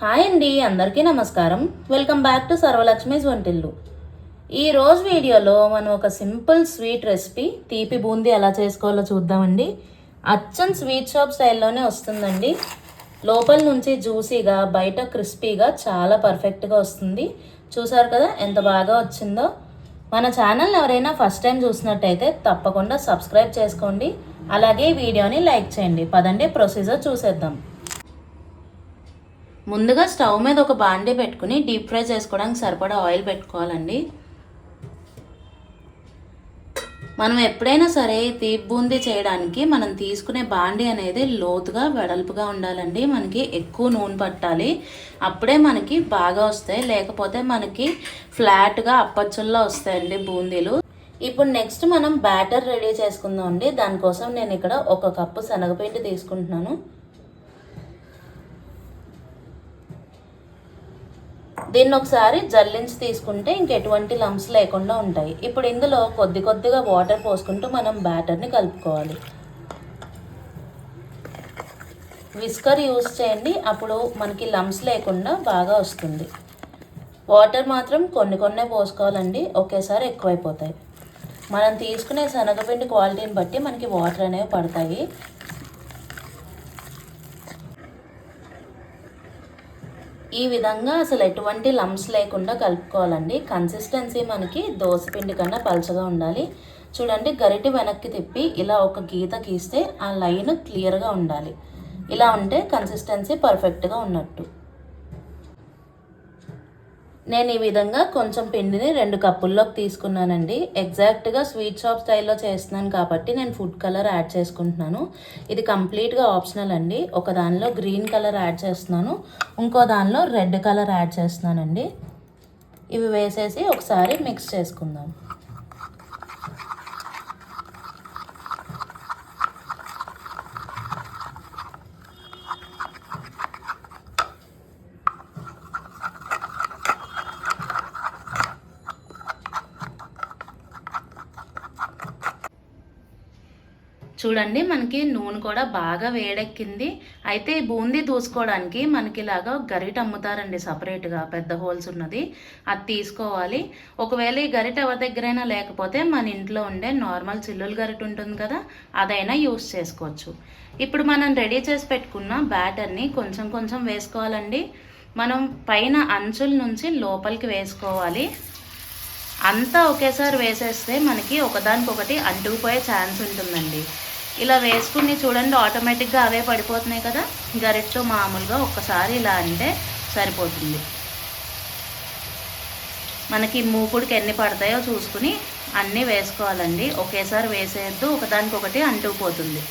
Hi అండి అందరికీ నమస్కారం. వెల్కమ్ బ్యాక్ టు సర్వలక్ష్మీస్ వంటిల్లు ఈ రోజు వీడియోలో మనం ఒక సింపుల్ స్వీట్ రెసిపీ తీపి బూందీ ఎలా చేసుకోవాలో చూద్దామండి. అచ్చన్ స్వీట్ షాప్ స్టైల్లోనే వస్తుందండి. లోపల నుంచి జ్యూసీగా బయట క్రిస్పీగా చాలా పర్ఫెక్ట్గా వస్తుంది. చూసారు కదా ఎంత బాగా వచ్చిందో. మన ఛానల్ ఎవరైనా ఫస్ట్ టైం చూసినట్టయితే తప్పకుండా సబ్స్క్రైబ్ చేసుకోండి. అలాగే వీడియోని లైక్ చేయండి. పదండి ప్రొసీజర్ చూసేద్దాం. ముందుగా స్టవ్ మీద ఒక బాండీ పెట్టుకుని డీప్ ఫ్రై చేసుకోవడానికి సరిపడా ఆయిల్ పెట్టుకోవాలండి. మనం ఎప్పుడైనా సరే తీపి బూందీ చేయడానికి మనం తీసుకునే బాండీ అనేది లోతుగా వెడల్పుగా ఉండాలండి. మనకి ఎక్కువ నూనె పట్టాలి. అప్పుడే మనకి బాగా వస్తాయి. లేకపోతే మనకి ఫ్లాట్గా అప్పచ్చుల్లో వస్తాయండి బూందీలు. ఇప్పుడు నెక్స్ట్ మనం బ్యాటర్ రెడీ చేసుకుందాం అండి. దానికోసం నేను ఇక్కడ ఒక కప్పు శనగపిండి తీసుకుంటున్నాను. దీన్ని ఒకసారి జల్లించి తీసుకుంటే ఇంకెటువంటి లంప్స్ లేకుండా ఉంటాయి. ఇప్పుడు ఇందులో కొద్ది కొద్దిగా వాటర్ పోసుకుంటూ మనం బ్యాటర్ని కలుపుకోవాలి. విస్కర్ యూస్ చేయండి. అప్పుడు మనకి లంప్స్ లేకుండా బాగా వస్తుంది. వాటర్ మాత్రం కొన్ని కొన్నే పోసుకోవాలండి. ఒకేసారి ఎక్కువైపోతాయి. మనం తీసుకునే శనగపిండి క్వాలిటీని బట్టి మనకి వాటర్ అనేవి పడతాయి. ఈ విధంగా అసలు ఎటువంటి లంప్స్ లేకుండా కలుపుకోవాలండి. కన్సిస్టెన్సీ మనకి పిండి కన్నా పలచగా ఉండాలి. చూడండి గరిటె వెనక్కి తిప్పి ఇలా ఒక గీత గీస్తే ఆ లైన్ క్లియర్గా ఉండాలి. ఇలా ఉంటే కన్సిస్టెన్సీ పర్ఫెక్ట్గా ఉన్నట్టు. నేను ఈ విధంగా కొంచెం పిండిని రెండు కప్పుల్లోకి తీసుకున్నానండి. ఎగ్జాక్ట్గా స్వీట్ షాప్ స్టైల్లో చేస్తున్నాను కాబట్టి నేను ఫుడ్ కలర్ యాడ్ చేసుకుంటున్నాను. ఇది కంప్లీట్గా ఆప్షనల్ అండి. ఒక దానిలో గ్రీన్ కలర్ యాడ్ చేస్తున్నాను. ఇంకో దానిలో రెడ్ కలర్ యాడ్ చేస్తున్నానండి. ఇవి వేసేసి ఒకసారి మిక్స్ చేసుకుందాం. చూడండి మనకి నూనె కూడా బాగా వేడెక్కింది. అయితే ఈ బూందీ దూసుకోవడానికి మనకి ఇలాగా గరిట అమ్ముతారండి సపరేట్గా పెద్ద హోల్స్ ఉన్నది. అది తీసుకోవాలి. ఒకవేళ ఈ గరిట ఎవరి దగ్గరైనా లేకపోతే మన ఇంట్లో ఉండే నార్మల్ చిల్లుల గరిట ఉంటుంది కదా అదైనా యూస్ చేసుకోవచ్చు. ఇప్పుడు మనం రెడీ చేసి పెట్టుకున్న బ్యాటర్ని కొంచెం కొంచెం వేసుకోవాలండి. మనం పైన అంచుల నుంచి లోపలికి వేసుకోవాలి. అంతా ఒకేసారి వేసేస్తే మనకి ఒకదానికొకటి అంటుకుపోయే ఛాన్స్ ఉంటుందండి. ఇలా వేసుకుని చూడండి ఆటోమేటిక్గా అవే పడిపోతున్నాయి కదా. గరిటతో మామూలుగా ఒక్కసారి ఇలా అంటే సరిపోతుంది. మనకి మూకుడికి ఎన్ని పడతాయో చూసుకుని అన్నీ వేసుకోవాలండి. ఒకేసారి వేసేయద్దు ఒకదానికొకటి అంటుకుపోతుంది.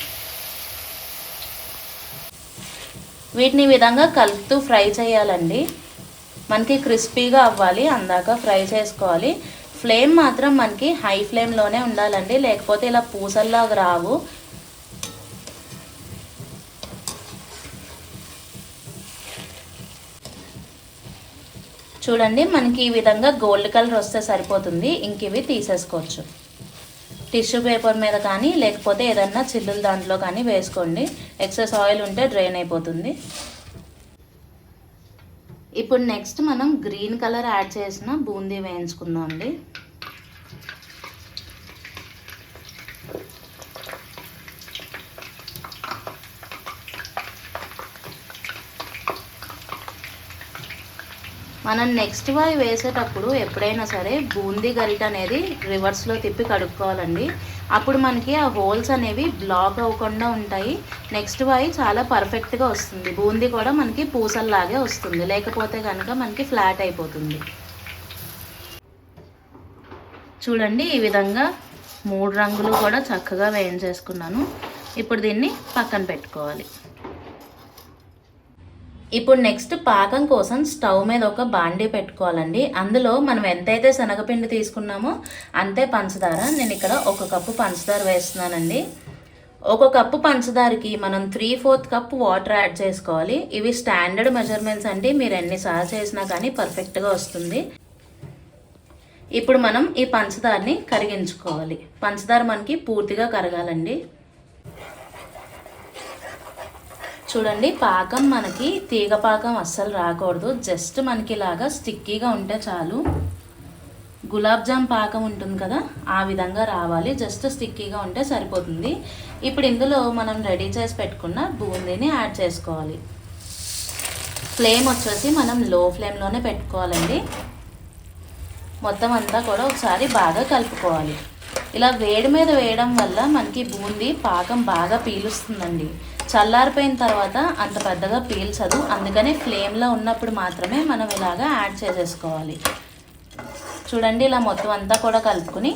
వీటిని విధంగా కలుపుతూ ఫ్రై చేయాలండి. మనకి క్రిస్పీగా అవ్వాలి అందాక ఫ్రై చేసుకోవాలి. ఫ్లేమ్ మాత్రం మనకి హై ఫ్లేమ్లోనే ఉండాలండి. లేకపోతే ఇలా పూసల్లాగా రావు. చూడండి మనకి ఈ విధంగా గోల్డ్ కలర్ వస్తే సరిపోతుంది. ఇంక ఇవి తీసేసుకోవచ్చు. టిష్యూ పేపర్ మీద కానీ లేకపోతే ఏదన్నా చిల్లుల దాంట్లో కానీ వేసుకోండి. ఎక్సెస్ ఆయిల్ ఉంటే డ్రైన్ అయిపోతుంది. ఇప్పుడు నెక్స్ట్ మనం గ్రీన్ కలర్ యాడ్ చేసిన బూందీ వేయించుకుందాం అండి. మనం నెక్స్ట్ వాయి వేసేటప్పుడు ఎప్పుడైనా సరే బూందీ గరిట అనేది రివర్స్లో తిప్పి కడుక్కోవాలండి. అప్పుడు మనకి ఆ హోల్స్ అనేవి బ్లాక్ అవ్వకుండా ఉంటాయి. నెక్స్ట్ వాయి చాలా పర్ఫెక్ట్గా వస్తుంది. బూందీ కూడా మనకి పూసల్లాగే వస్తుంది. లేకపోతే కనుక మనకి ఫ్లాట్ అయిపోతుంది. చూడండి ఈ విధంగా మూడు రంగులు కూడా చక్కగా వేయించేసుకున్నాను. ఇప్పుడు దీన్ని పక్కన పెట్టుకోవాలి. ఇప్పుడు నెక్స్ట్ పాకం కోసం స్టవ్ మీద ఒక బాండీ పెట్టుకోవాలండి. అందులో మనం ఎంతైతే శనగపిండి తీసుకున్నామో అంతే పంచదార. నేను ఇక్కడ ఒక కప్పు పంచదార వేస్తున్నానండి. ఒక కప్పు పంచదారకి మనం three fourth cup water add చేసుకోవాలి. ఇవి స్టాండర్డ్ మెజర్మెంట్స్ అండి. మీరు ఎన్నిసార్లు చేసినా కానీ పర్ఫెక్ట్గా వస్తుంది. ఇప్పుడు మనం ఈ పంచదారని కరిగించుకోవాలి. పంచదార మనకి పూర్తిగా కరగాలండి. చూడండి పాకం మనకి తీగ పాకం అస్సలు రాకూడదు. జస్ట్ మనకి ఇలాగా స్టిక్కీగా ఉంటే చాలు. గులాబ్ జామ్ పాకం ఉంటుంది కదా ఆ విధంగా రావాలి. జస్ట్ స్టిక్కీగా ఉంటే సరిపోతుంది. ఇప్పుడు ఇందులో మనం రెడీ చేసి పెట్టుకున్న బూందీని యాడ్ చేసుకోవాలి. ఫ్లేమ్ వచ్చేసి మనం లో ఫ్లేమ్లోనే పెట్టుకోవాలండి. మొత్తం అంతా కూడా ఒకసారి బాగా కలుపుకోవాలి. ఇలా వేడి మీద వేయడం వల్ల మనకి బూందీ పాకం బాగా పీలుస్తుందండి. చల్లారిపోయిన తర్వాత అంత పెద్దగా పీల్చదు. అందుకనే ఫ్లేమ్లో ఉన్నప్పుడు మాత్రమే మనం ఇలాగా యాడ్ చేసేసుకోవాలి. చూడండి ఇలా మొత్తం అంతా కూడా కలుపుకొని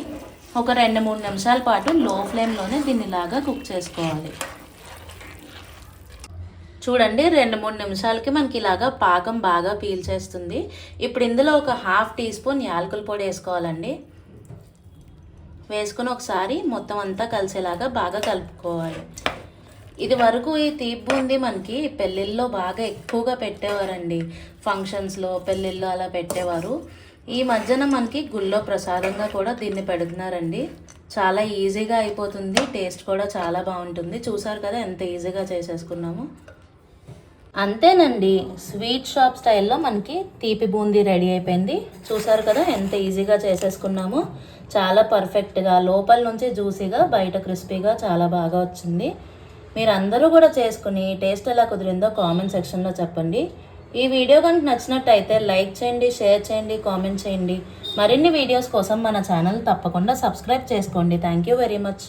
ఒక రెండు మూడు నిమిషాల పాటు లో ఫ్లేమ్లోనే దీన్ని ఇలాగా కుక్ చేసుకోవాలి. చూడండి రెండు మూడు నిమిషాలకి మనకి ఇలాగా పాకం బాగా పీల్చేస్తుంది. ఇప్పుడు ఇందులో ఒక హాఫ్ టీ స్పూన్ యాలకుల పొడి వేసుకోవాలండి. వేసుకుని ఒకసారి మొత్తం అంతా కలిసేలాగా బాగా కలుపుకోవాలి. ఇది వరకు ఈ తీపి బూందీ మనకి. పెళ్ళిళ్ళలో బాగా ఎక్కువగా పెట్టేవారండి. ఫంక్షన్స్లో పెళ్ళిళ్ళు అలా పెట్టేవారు. ఈ మధ్యన మనకి గుళ్ళో ప్రసాదంగా కూడా దీన్ని పెడుతున్నారండి. చాలా ఈజీగా అయిపోతుంది. టేస్ట్ కూడా చాలా బాగుంటుంది. చూసారు కదా ఎంత ఈజీగా చేసేసుకున్నాము. అంతేనండి. స్వీట్ షాప్ స్టైల్లో మనకి తీపి బూందీ రెడీ అయిపోయింది. చూసారు కదా ఎంత ఈజీగా చేసేసుకున్నాము. చాలా పర్ఫెక్ట్గా లోపల నుంచి జ్యూసీగా బయట క్రిస్పీగా చాలా బాగా వచ్చింది. మీరు అందరూ కూడా చేసుకుని టేస్ట్ ఎలా కుదిరిందో కామెంట్ సెక్షన్లో చెప్పండి. ఈ వీడియో కనుక నచ్చినట్టయితే లైక్ చేయండి షేర్ చేయండి కామెంట్ చేయండి. మరిన్ని వీడియోస్ కోసం మన ఛానల్ తప్పకుండా సబ్స్క్రైబ్ చేసుకోండి. Thank you very much